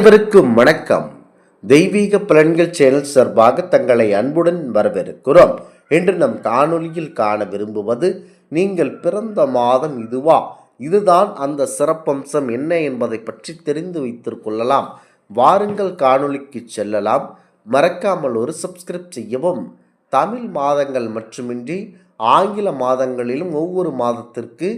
அனைவருக்கும் வணக்கம். தெய்வீக பலன்கள் சேனல் சார்பாக தங்களை அன்புடன் வரவேற்கிறோம். இன்று நம் காணொலியில் காண விரும்புவது நீங்கள் பிறந்த மாதம் இதுவா? இதுதான் அந்த சிறப்பம்சம் என்ன என்பதை பற்றி தெரிந்து வைத்துக் கொள்ளலாம். வாருங்கள் காணொலிக்கு செல்லலாம். மறக்காமல் ஒரு சப்ஸ்கிரைப் செய்யவும். தமிழ் மாதங்கள் மட்டுமின்றி ஆங்கில மாதங்களிலும் ஒவ்வொரு மாதத்திற்கு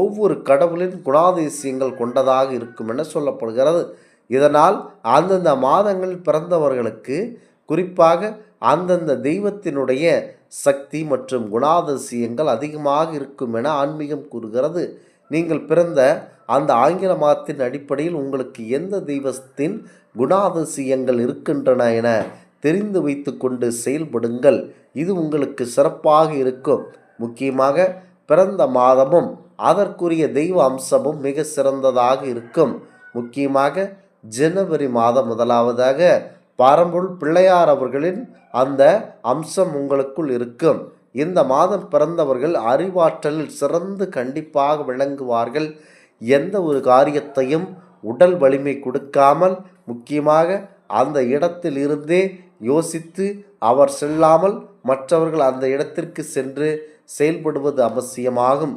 ஒவ்வொரு கடவுளின் குணாதிசயங்கள் கொண்டதாக இருக்கும் என சொல்லப்படுகிறது. இதனால் அந்தந்த மாதங்களில் பிறந்தவர்களுக்கு குறிப்பாக அந்தந்த தெய்வத்தினுடைய சக்தி மற்றும் குணாதிசயங்கள் அதிகமாக இருக்கும் என ஆன்மீகம் கூறுகிறது. நீங்கள் பிறந்த அந்த ஆங்கில மாதத்தின் அடிப்படையில் உங்களுக்கு எந்த தெய்வத்தின் குணாதிசயங்கள் இருக்கின்றன என தெரிந்து வைத்துக்கொண்டு செயல்படுங்கள். இது உங்களுக்கு சிறப்பாக இருக்கும். முக்கியமாக பிறந்த மாதமும் அதற்குரிய தெய்வ அம்சமும் மிக சிறந்ததாக இருக்கும். முக்கியமாக ஜனவரி மாதம் முதலாவதாக பரம்பொருள் பிள்ளையார் அவர்களின் அந்த அம்சம் உங்களுக்குள் இருக்கும். இந்த மாதம் பிறந்தவர்கள் அறிவாற்றலில் சிறந்து கண்டிப்பாக விளங்குவார்கள். எந்த ஒரு காரியத்தையும் உடல் வலிமை கொடுக்காமல் முக்கியமாக அந்த இடத்தில் இருந்தே யோசித்து அவர் செல்லாமல் மற்றவர்கள் அந்த இடத்திற்கு சென்று செயல்படுவது அவசியமாகும்.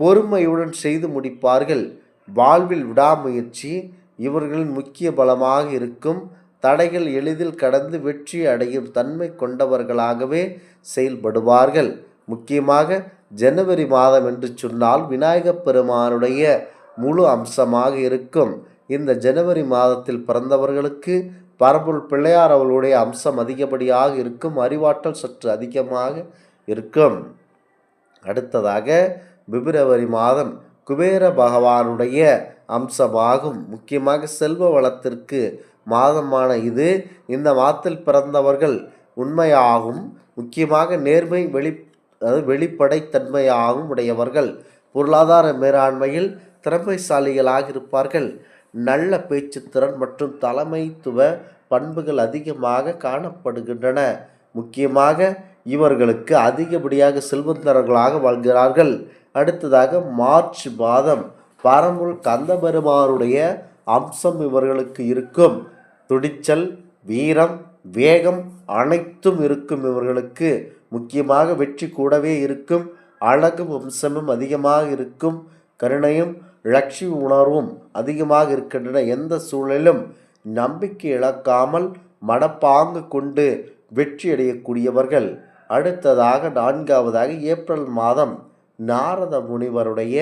பொறுமையுடன் செய்து முடிப்பார்கள். வாழ்வில் விடாமுயற்சி இவர்களின் முக்கிய பலமாக இருக்கும் தடைகள் எளிதில் கடந்து வெற்றி அடையும் தன்மை கொண்டவர்களாகவே செயல்படுவார்கள். முக்கியமாக ஜனவரி மாதம் என்று சொன்னால் விநாயகப் பெருமானுடைய முழு அம்சமாக இருக்கும். இந்த ஜனவரி மாதத்தில் பிறந்தவர்களுக்கு பரம்பொருள் பிள்ளையார் அவர்களுடைய அம்சம் அதிகப்படியாக இருக்கும். அறிவாற்றல் சற்று அதிகமாக இருக்கும். அடுத்ததாக பிப்ரவரி மாதம் குபேர பகவானுடைய அம்சமாகும். முக்கியமாக செல்வ வளத்திற்கு மாதமான இது. இந்த மாதத்தில் பிறந்தவர்கள் உண்மையாகும் முக்கியமாக நேர்மை வெளி அதாவது வெளிப்படைத்தன்மையாகவும் உடையவர்கள். பொருளாதார மேலாண்மையில் திறமைசாலிகளாக இருப்பார்கள். நல்ல பேச்சுத்திறன் மற்றும் தலைமைத்துவ பண்புகள் அதிகமாக காணப்படுகின்றன. முக்கியமாக இவர்களுக்கு அதிகப்படியாக செல்வந்தர்களாக வாழ்கிறார்கள். அடுத்ததாக மார்ச் மாதம் பரம்பொருள் கந்தபெருமானுடைய அம்சம் இவர்களுக்கு இருக்கும். துடிச்சல் வீரம் வேகம் அனைத்தும் இருக்கும் இவர்களுக்கு. முக்கியமாக வெற்றி கூடவே இருக்கும். அழகும் அம்சமும் அதிகமாக இருக்கும். கருணையும் லட்சுமி உணர்வும் அதிகமாக இருக்கின்றன. எந்த சூழலிலும் நம்பிக்கை இழக்காமல் மனப்பாங்கு கொண்டு வெற்றி அடையக்கூடியவர்கள் அடுத்ததாக நான்காவதாக ஏப்ரல் மாதம் நாரத முனிவருடைய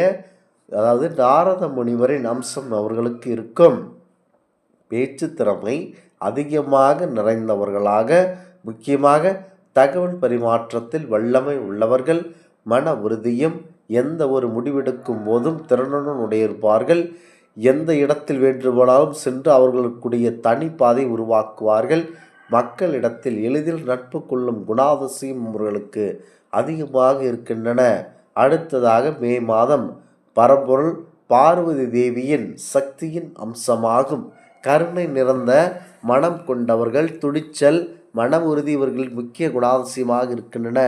அதாவது நாரத முனிவரின் அம்சம் அவர்களுக்கு இருக்கும். பேச்சு திறமை அதிகமாக நிறைந்தவர்களாக முக்கியமாக தகவல் பரிமாற்றத்தில் வல்லமை உள்ளவர்கள் மன உறுதியும் எந்த ஒரு முடிவெடுக்கும் போதும் திறனுடன் உடையிருப்பார்கள் எந்த இடத்தில் வேண்டுமானாலும் சென்று அவர்களுக்குடைய தனிப்பாதை உருவாக்குவார்கள். மக்களிடத்தில் எளிதில் நட்பு கொள்ளும் குணாதிசயம் அவர்களுக்கு அதிகமாக இருக்கின்றன. அடுத்ததாக மே மாதம் பரம்பொருள் பார்வதி தேவியின் சக்தியின் அம்சமாகும். கருணை நிறைந்த மனம் கொண்டவர்கள் துடிச்சல் மன உறுதி இவர்களின் முக்கிய குணாதிசயமாக இருக்கின்றன.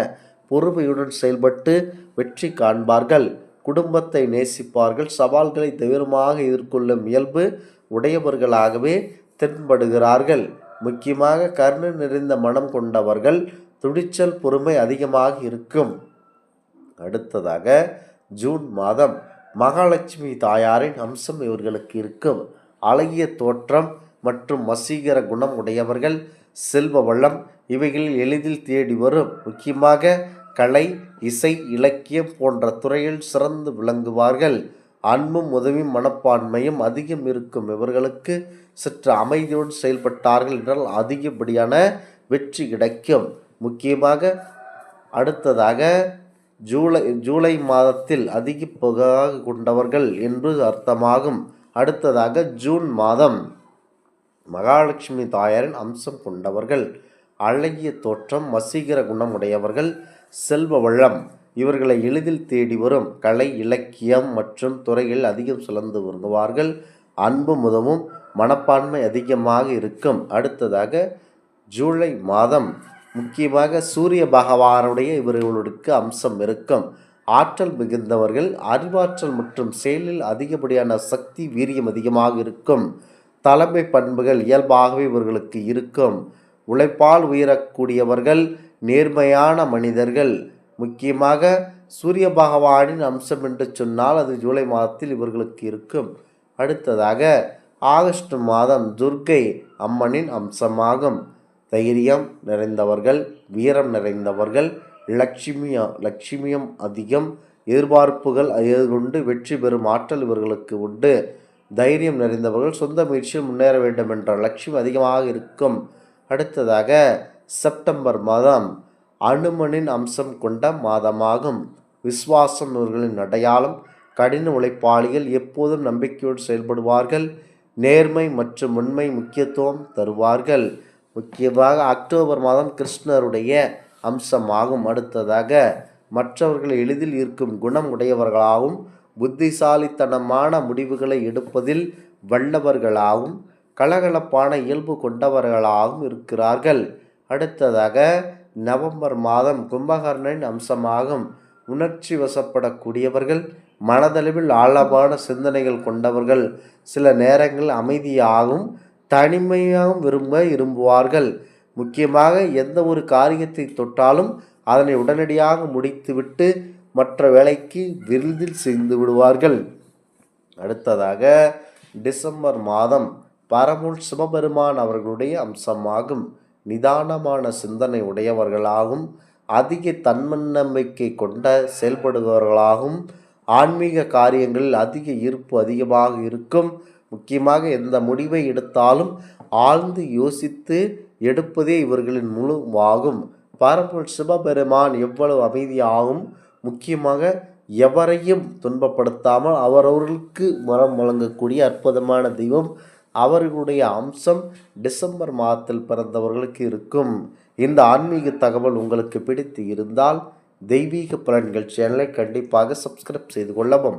பொறுமையுடன் செயல்பட்டு வெற்றி காண்பார்கள். குடும்பத்தை நேசிப்பார்கள். சவால்களை தீவிரமாக எதிர்கொள்ளும் இயல்பு உடையவர்களாகவே தென்படுகிறார்கள். முக்கியமாக கருணை நிறைந்த மனம் கொண்டவர்கள் துடிச்சல் பொறுமை அதிகமாக இருக்கும். அடுத்ததாக ஜூன் மாதம் மகாலட்சுமி தாயாரின் அம்சம் இவர்களுக்கு இருக்கும். அழகிய தோற்றம் மற்றும் வசீகர குணம் உடையவர்கள் செல்வ வளம் இவைகளில் எளிதில் தேடி வரும். முக்கியமாக கலை இசை இலக்கியம் போன்ற துறையில் சிறந்து விளங்குவார்கள். அன்பும் உதவியும் மனப்பான்மையும் அதிகம் இருக்கும் இவர்களுக்கு சற்று அமைதியோடு செயல்பட்டார்கள் என்றால் அதிகப்படியான வெற்றி கிடைக்கும். முக்கியமாக அடுத்ததாக ஜூலை ஜூலை மாதத்தில் அதிக புகாக கொண்டவர்கள் என்று அர்த்தமாகும். அடுத்ததாக ஜூன் மாதம் மகாலட்சுமி தாயாரின் அம்சம் கொண்டவர்கள் அழகிய தோற்றம் வசீகர குணம் உடையவர்கள் செல்வ வளம் இவர்களை எளிதில் தேடி வரும். கலை இலக்கியம் மற்றும் துறையில் அதிகம் சுழந்து வருவார்கள் அன்பு முதமும் மனப்பான்மை அதிகமாக இருக்கும். அடுத்ததாக ஜூலை மாதம் முக்கியமாக சூரிய பகவானுடைய இவர்களுக்கு அம்சம் இருக்கும். ஆற்றல் மிகுந்தவர்கள் அறிவாற்றல் மற்றும் செயலில் அதிகப்படியான சக்தி வீரியம் அதிகமாக இருக்கும். தலைமை பண்புகள் இயல்பாகவே இவர்களுக்கு இருக்கும். உழைப்பால் உயரக்கூடியவர்கள் நேர்மையான மனிதர்கள். முக்கியமாக சூரிய பகவானின் அம்சம் என்று சொன்னால் அது ஜூலை மாதத்தில் இவர்களுக்கு இருக்கும். அடுத்ததாக ஆகஸ்ட் மாதம் துர்க்கை அம்மனின் அம்சமாகும். தைரியம் நிறைந்தவர்கள் வீரம் நிறைந்தவர்கள் லட்சுமியா லட்சுமியம் அதிகம் எதிர்பார்ப்புகள் எதிர்கொண்டு வெற்றி பெறும் ஆற்றல் இவர்களுக்கு உண்டு. தைரியம் நிறைந்தவர்கள் சொந்த முயற்சியில் முன்னேற வேண்டும் என்ற லட்சியம் அதிகமாக இருக்கும். அடுத்ததாக செப்டம்பர் மாதம் அனுமனின் அம்சம் கொண்ட மாதமாகும். விசுவாசம் இவர்களின் அடையாளம் கடின உழைப்பாளிகள் எப்போதும் நம்பிக்கையோடு செயல்படுவார்கள் நேர்மை மற்றும் உண்மை முக்கியத்துவம் தருவார்கள். முக்கியமாக அக்டோபர் மாதம் கிருஷ்ணருடைய அம்சமாகும். அடுத்ததாக மற்றவர்கள் எளிதில் இருக்கும் குணம் உடையவர்களாகவும் புத்திசாலித்தனமான முடிவுகளை எடுப்பதில் வல்லவர்களாகவும் கலகலப்பான இயல்பு கொண்டவர்களாகவும் இருக்கிறார்கள். அடுத்ததாக நவம்பர் மாதம் கும்பகர்ணன் அம்சமாகும். உணர்ச்சி வசப்படக்கூடியவர்கள் மனதளவில் ஆழமான சிந்தனைகள் கொண்டவர்கள் சில நேரங்கள் அமைதியாகவும் தனிமையாக விரும்ப விரும்புவார்கள். முக்கியமாக எந்த ஒரு காரியத்தை தொட்டாலும் அதனை உடனடியாக முடித்துவிட்டு மற்ற வேலைக்கு விருதில் செய்து விடுவார்கள். அடுத்ததாக டிசம்பர் மாதம் பரமுள் சிவபெருமான் அவர்களுடைய அம்சமாகும். நிதானமான சிந்தனை உடையவர்களாகும். அதிக தன்மநம்பிக்கை கொண்ட செயல்படுபவர்களாகவும் ஆன்மீக காரியங்களில் அதிக ஈர்ப்பு அதிகமாக இருக்கும். முக்கியமாக எந்த முடிவை எடுத்தாலும் ஆழ்ந்து யோசித்து எடுப்பதே இவர்களின் முழு ஆகும் பரம்பொருள் சிவபெருமான் எவ்வளவு அமைதியாகும் முக்கியமாக எவரையும் துன்பப்படுத்தாமல் அவரவர்களுக்கு மரம் வழங்கக்கூடிய அற்புதமான தெய்வம் அவர்களுடைய அம்சம் டிசம்பர் மாதத்தில் பிறந்தவர்களுக்கு இருக்கும். இந்த ஆன்மீக தகவல் உங்களுக்கு பிடித்து இருந்தால் தெய்வீக பலன்கள் சேனலை கண்டிப்பாக சப்ஸ்கிரைப் செய்து கொள்ளவும்.